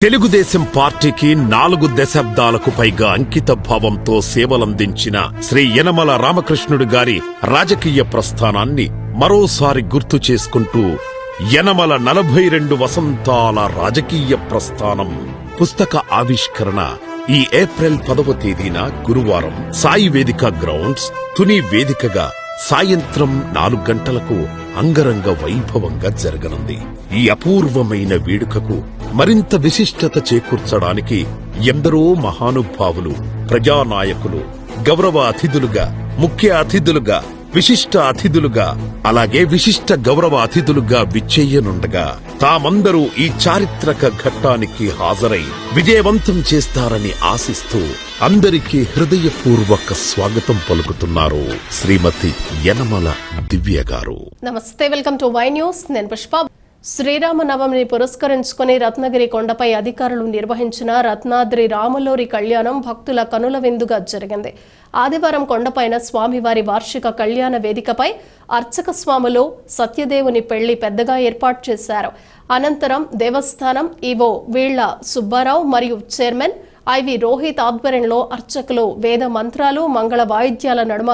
తెలుగుదేశం పార్టీకి నాలుగు దశాబ్దాలకు పైగా అంకిత భావంతో సేవలందించిన శ్రీ యనమల రామకృష్ణుడు గారి రాజకీయ ప్రస్థానాన్ని మరోసారి గుర్తు చేసుకుంటూ యనమల నలభై రెండు వసంతాల రాజకీయ ప్రస్థానం పుస్తక ఆవిష్కరణ ఈ ఏప్రిల్ పదవ తేదీన గురువారం సాయి వేదిక గ్రౌండ్స్ తుని వేదికగా సాయంత్రం నాలుగు గంటలకు అంగరంగ వైభవంగా జరగనుంది. ఈ అపూర్వమైన వేడుకకు మరింత విశిష్టత చేకూర్చడానికి ఎందరో మహానుభావులు ప్రజానాయకులు గౌరవ అతిథులుగా ముఖ్య అతిథులుగా విశిష్ట అతిథులుగా అలాగే విశిష్ట గౌరవ అతిథులుగా విచ్చేయనుండగా తామందరూ ఈ చారిత్రక ఘట్టానికి హాజరై విజయవంతం చేస్తారని ఆశిస్తూ అందరికీ హృదయపూర్వక స్వాగతం పలుకుతున్నారు శ్రీమతి యనమల దివ్య గారు. నమస్తే వెల్కమ్ టు వై న్యూస్. నేను పుష్ప. శ్రీరామనవమిని పురస్కరించుకుని రత్నగిరి కొండపై అధికారులు నిర్వహించిన రత్నాద్రి రామలోరి కళ్యాణం భక్తుల కనుల విందుగా జరిగింది. ఆదివారం కొండపైన స్వామివారి వార్షిక కళ్యాణ వేదికపై అర్చక స్వాములు సత్యదేవుని పెళ్ళి పెద్దగా ఏర్పాటు చేశారు. అనంతరం దేవస్థానం ఈవో వీళ్ళ సుబ్బారావు మరియు చైర్మన్ ఐవి రోహిత్ ఆధ్వర్యంలో అర్చకులు వేద మంత్రాలు మంగళ వాయిద్యాల నడుమ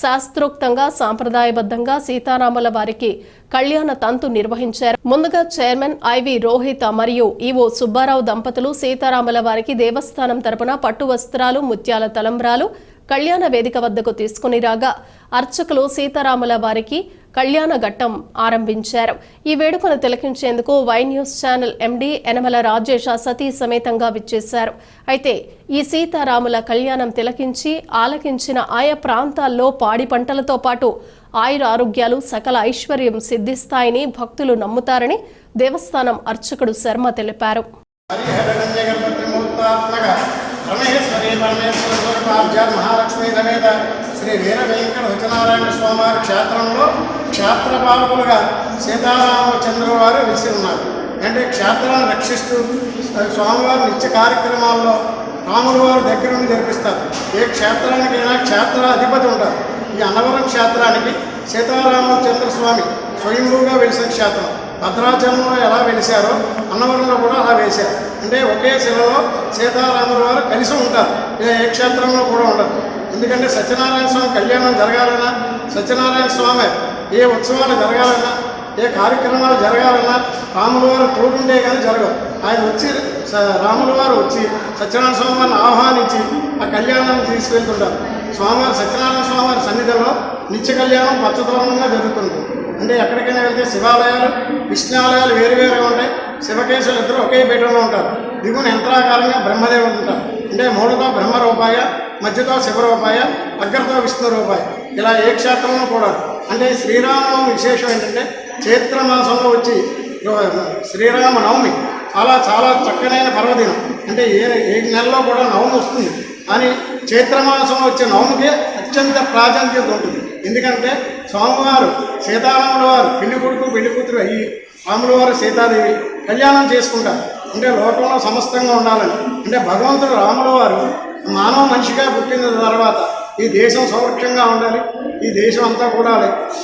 శాస్త్రోక్తంగా సాంప్రదాయబద్ధంగా సీతారాముల వారికి కళ్యాణ తంతు నిర్వహించారు. ముందుగా చైర్మన్ ఐవి రోహిత మరియు ఈవో సుబ్బారావు దంపతులు సీతారాముల వారికి దేవస్థానం తరపున పట్టు వస్త్రాలు ముత్యాల తలంబ్రాలు కళ్యాణ వేదిక వద్దకు తీసుకుని రాగా అర్చకులు సీతారాముల వారికి కళ్యాణ ఘట్టం ఆరంభించారు. ఈ వేడుకను తిలకించేందుకు Y news channel MD Yanamala Rajesh సతీ సమేతంగా విచ్చేశారు. అయితే ఈ సీతారాముల కళ్యాణం తిలకించి ఆలకించిన ఆయా ప్రాంతాల్లో పాడి పంటలతో పాటు ఆయుర ఆరోగ్యాలు సకల ఐశ్వర్యం సిద్ధిస్తాయని భక్తులు నమ్ముతారని దేవస్థానం అర్చకుడు శర్మ తెలిపారు. హరిహరగంజగర్భత్రిమూర్తాత్మక పరమేశ్వర స్వరూపాభ్య మహాలక్ష్మీ సమేత శ్రీ వీర వెంకట సత్యనారాయణ స్వామివారి క్షేత్రంలో క్షేత్రపాలకులుగా సీతారామచంద్రుల వారు వెలిసి ఉన్నారు. అంటే క్షేత్రాన్ని రక్షిస్తూ స్వామివారి నిత్య కార్యక్రమాల్లో రాముల వారు దగ్గర నుండి జరిపిస్తారు. ఏ క్షేత్రానికైనా క్షేత్ర అధిపతి ఉంటారు. ఈ అన్నవరం క్షేత్రానికి సీతారామచంద్ర స్వామి స్వయంభూగా వెలిసిన క్షేత్రం. భద్రాచలంలో ఎలా వెలిశారో అన్నవరంలో కూడా అలా వేశారు. అంటే ఒకే శిలలో సీతారాముల వారు కలిసి ఉంటారు. ఇలా ఏ క్షేత్రంలో కూడా ఉండదు ఎందుకంటే సత్యనారాయణ స్వామి కళ్యాణం జరగాలన్నా సత్యనారాయణ స్వామి ఏ ఉత్సవాలు జరగాలన్నా ఏ కార్యక్రమాలు జరగాలన్నా రాముల వారు తోడుండే కానీ జరగవు. ఆయన వచ్చి స- రాముల వారు వచ్చి సత్యనారాయణ స్వామి వారిని ఆహ్వానించి ఆ కళ్యాణాన్ని తీసుకెళ్తుంటారు. స్వామివారి సత్యనారాయణ స్వామివారి సన్నిధిలో నిత్య కళ్యాణం పచ్చదూరంగా జరుగుతుంది. అంటే ఎక్కడికైనా వెళ్తే శివాలయాలు విష్ణాలయాలు వేరు వేరుగా ఉంటాయి. శివకేశులు ఇద్దరు ఒకే పీఠంలో ఉంటారు. దిగున యంత్రాకారంగా బ్రహ్మదేవుడు ఉంటారు. అంటే మూడుతో బ్రహ్మ రూపాయ మధ్యతో శివరూపాయ అగ్రతో విష్ణు రూపాయ ఇలా ఏ క్షేత్రంలో కూడా. అంటే శ్రీరామనవమి విశేషం ఏంటంటే చైత్ర మాసంలో వచ్చి శ్రీరామ నవమి. చాలా చాలా చక్కనైన పర్వదినం. అంటే ఏ ఏ నెలలో కూడా నవమి వస్తుంది. కానీ చైత్రమాసంలో వచ్చే నవమికి అత్యంత ప్రాధాన్యత ఉంటుంది. ఎందుకంటే స్వామివారు సీతారాముల వారు పెళ్ళి కొడుకు పెళ్ళి కూతురు అయ్యి రాములవారు సీతాదేవి కళ్యాణం చేసుకుంటారు. అంటే లోకంలో సమస్తంగా ఉండాలని. అంటే భగవంతుడు రాముల వారు మానవ మనిషిగా పుట్టిన తర్వాత ఈ దేశం సౌరక్షంగా ఉండాలి. ఈ దేశం అంతా కూడా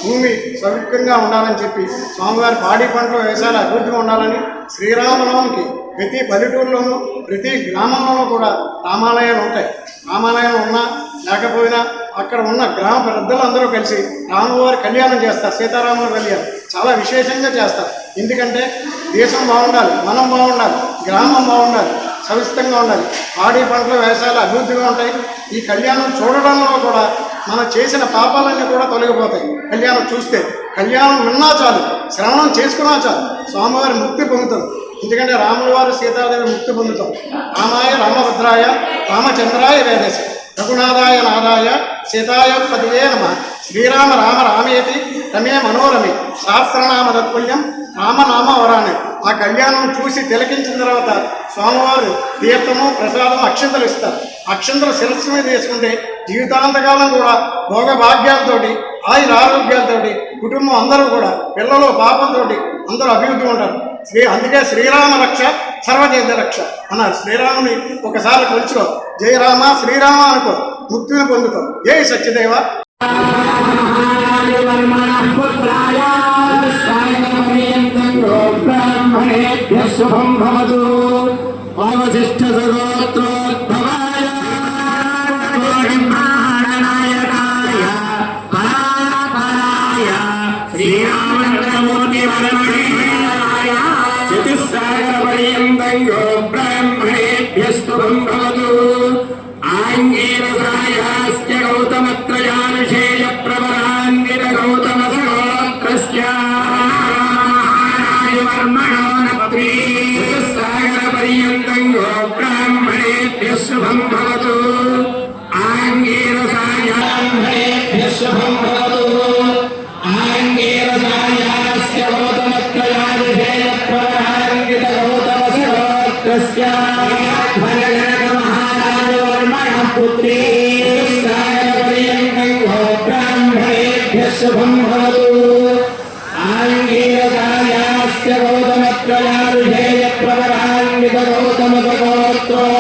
భూమి సౌఖ్యంగా ఉండాలని చెప్పి స్వామివారి పాడి పంటలు వ్యవసాయాలు అభివృద్ధి ఉండాలని శ్రీరామనవమికి ప్రతి పల్లెటూరులోనూ ప్రతి గ్రామంలోనూ కూడా రామాలయాలు ఉంటాయి. రామాలయం ఉన్నా లేకపోయినా అక్కడ ఉన్న గ్రామ పెద్దలందరూ కలిసి రాములవారి కళ్యాణం చేస్తారు సీతారాముల కళ్యాణం. చాలా విశేషంగా చేస్తారు. ఎందుకంటే దేశం బాగుండాలి మనం బాగుండాలి గ్రామం బాగుండాలి సవిస్తంగా ఉండాలి. పాడి పంటలు వ్యవసాయాలు అభివృద్ధిగా ఉంటాయి. ఈ కళ్యాణం చూడడంలో కూడా మనం చేసిన పాపాలన్నీ కూడా తొలగిపోతాయి. కళ్యాణం చూస్తే కళ్యాణం విన్నా చాలు శ్రవణం చేసుకున్నా చాలు స్వామివారి ముక్తి పొందుతాం. ఎందుకంటే రాముల వారు సీతాదేవి ముక్తి పొందుతాం. రామాయ రామభద్రాయ రామచంద్రాయ వేదశ. రఘునాథాయ నాదాయ సీతాయ పతియే నమ. శ్రీరామ రామ రామేతి రమే మనోరమి. సహస్రనామ తత్పుల్యం రామనామ వరాణి ఆ కళ్యాణం చూసి తిలకించిన తర్వాత స్వామివారు తీర్థము ప్రసాదం అక్షంతలు ఇస్తారు. అక్షంతలు శిరస్సు మీద వేసుకుంటే జీవితాంతకాలం కూడా భోగభాగ్యాలతోటి ఆయుర ఆరోగ్యాలతోటి కుటుంబం అందరూ కూడా పిల్లలు పాపంతో అందరూ అభివృద్ధి ఉంటారు. శ్రీ అందుకే శ్రీరామ రక్ష సర్వజేత రక్ష అన్నారు. శ్రీరాముని ఒకసారి కొలుచుకో. జయ రామ శ్రీరామ అనుకో. ముక్తిని పొందుతాం. జై సత్యదేవ? శుభం భవతు వామశిష్ట సగోత్రోద్భవాయ బ్రహ్మాండనాయకాయ పరాపరాయ శ్రీరామచంద్రమూర్తి వరమణేయాయ చతుస్సాగర బ్రాహ్మణేభ్యస్తు पर्यन्तं यो ब्राह्मणेभ्यः शुभं भवतु। आङ्गेन सायाम्भरेभ्यः शुभं भवतु। आङ्गेन सायास्य गौतमत्रयादिधेयप्रहारङ्गितगौतमस्य भरगणकमहाराजवर्मणः पुत्री पर्यन्तं यो ब्राह्मणेभ्यः शुभं भवतु। आङ्गेन सायास्य गौतम శుభం